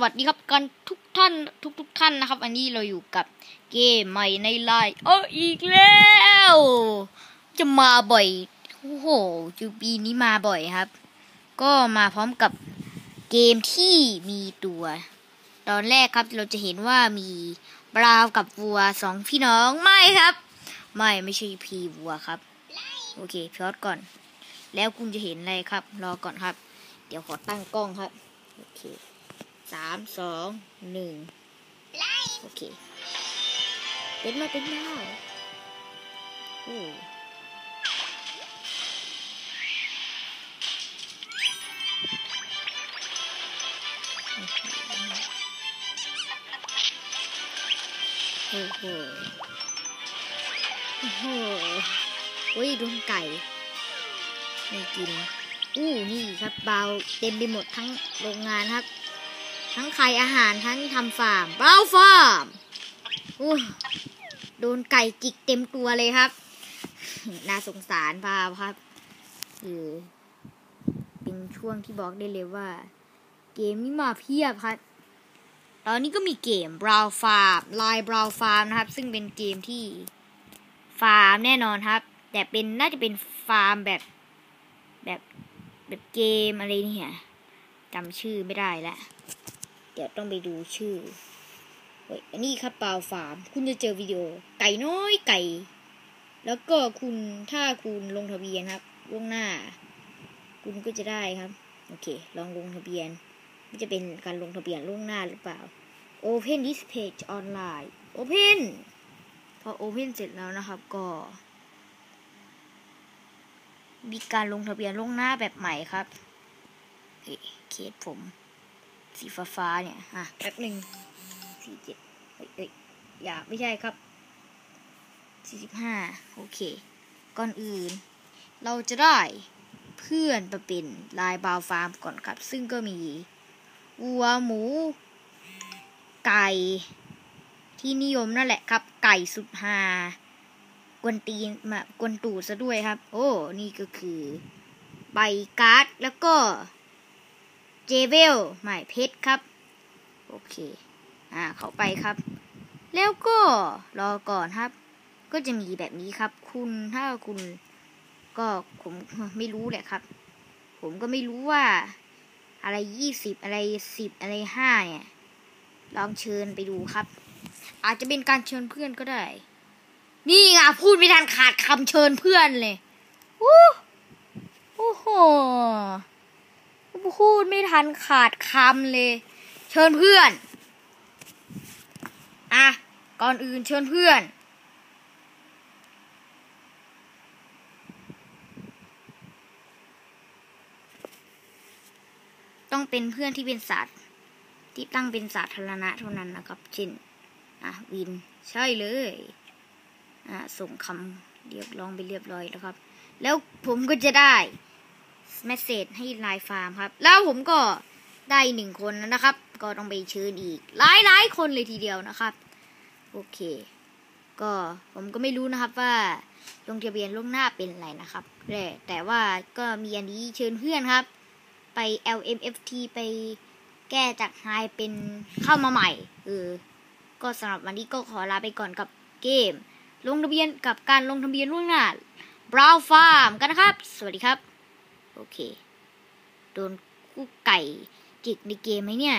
สวัสดีครับกันทุกท่านทุกทุกท่านนะครับ อันนี้เราอยู่กับเกมใหม่ในไลน์เอออีกแล้ว จะมาบ่อยโอ้โหจูปีนี้มาบ่อยครับ ก็มาพร้อมกับเกมที่มีตัว ตอนแรกครับเราจะเห็นว่ามีบราวกับวัวสองพี่น้องไม่ครับ ไม่ไม่ใช่พีวัวครับ โอเคพอดก่อน แล้วคุณจะเห็นอะไรครับ รอก่อนครับ เดี๋ยวขอตั้งกล้องครับโอเค สามสองหนึ่งโอเค เป็นมาเป็นมาโอ้โอ้โห โอ้โหโอ้ยโดนไก่ ไม่กิน อู้ นี่ครับเบาเต็มไปหมดทั้งโรงงานครับ ทั้งไขายอาหารทั้งทำฟาร์มเบาฟาร์มอู้โดนไก่จิกเต็มตัวเลยครับ น่าสงสารพาครับคือเป็นช่วงที่บอกได้เลยว่า เกมนี้มาเพียบครับ ตอนนี้ก็มีเกม Brow Farm ลาย Brow Farm นะครับ ซึ่งเป็นเกมที่ฟาร์มแน่นอนครับ แต่เป็นน่าจะเป็นฟาร์มแบบแบบแบบเกมอะไรเนี่ยจำชื่อไม่ได้แล้ว ดี๋ยวต้องไปดูชื่อเฮ้ยอันนี้ครับเปล่าฟาร์ม คุณจะเจอวิดีโอ ไก่น้อยไก่ แล้วก็คุณถ้าคุณลงทะเบียนครับล่วงหน้า คุณก็จะได้ครับ โอเค ลองลงทะเบียนมันจะเป็นการลงทะเบียนล่วงหน้าหรือเปล่า Open this page online Open พอ Open เสร็จแล้วนะครับก็ มีการลงทะเบียนล่วงหน้าแบบใหม่ครับเอ้ยเคสผม สีฟ้าฟ้าๆเนี่ย อะแป๊บหนึ่งสี่เจ็ดเอ้ยเอ้ยอย่าไม่ใช่ครับสี่สิบห้าโอเค ก่อนอื่น เราจะได้เพื่อนมาเป็นลายบาวฟาร์มก่อนครับ ซึ่งก็มีวัวหมู ไก่ ที่นิยมนั่นแหละครับ ไก่สุดฮากวนตีนมากวนตูดซะด้วยครับ โอ้ นี่ก็คือ ใบการ์ดแล้วก็ เจเวลหมายเพชรครับ โอเค อ่า เข้าไปครับ แล้วก็รอก่อนครับ ก็จะมีแบบนี้ครับ คุณถ้าคุณ ก็ผมไม่รู้แหละครับ ผมก็ไม่รู้ว่า อะไรยี่สิบอะไรสิบอะไรห้าเนี่ย ลองเชิญไปดูครับ อาจจะเป็นการเชิญเพื่อนก็ได้ นี่ไงพูดไม่ทันขาดคำเชิญเพื่อนเลย โอ้โอ้โห พูดไม่ทันขาดคำเลย เชิญเพื่อน อะ ก่อนอื่นเชิญเพื่อน ต้องเป็นเพื่อนที่เป็นสัตว์ ที่ตั้งเป็นสาธารณะเท่านั้นนะครับเช่นอะวินใช่เลยอะส่งคำเรียกร้องไปเรียบร้อยแล้วครับ แล้วผมก็จะได้ เมสเซจให้ไลน์ฟาร์มครับ แล้วผมก็ได้หนึ่งคนแล้วนะครับ ก็ต้องไปเชิญอีก หลายหลายคนเลยทีเดียวนะครับ โอเค ก็ผมก็ไม่รู้นะครับว่าลงทะเบียนล่วงหน้าเป็นอะไรนะครับแต่แต่ว่าก็มีอันนี้เชิญเพื่อนครับ ไป LMFT ไปแก้จากไฮเป็นเข้ามาใหม่เออก็สำหรับวันนี้ก็ขอลาไปก่อนกับเกม ลงทะเบียนกับการลงทะเบียนล่วงหน้า Brow Farm กันนะครับ สวัสดีครับ โอเค โดนกู้ไก่จิกในเกมไหมเนี่ย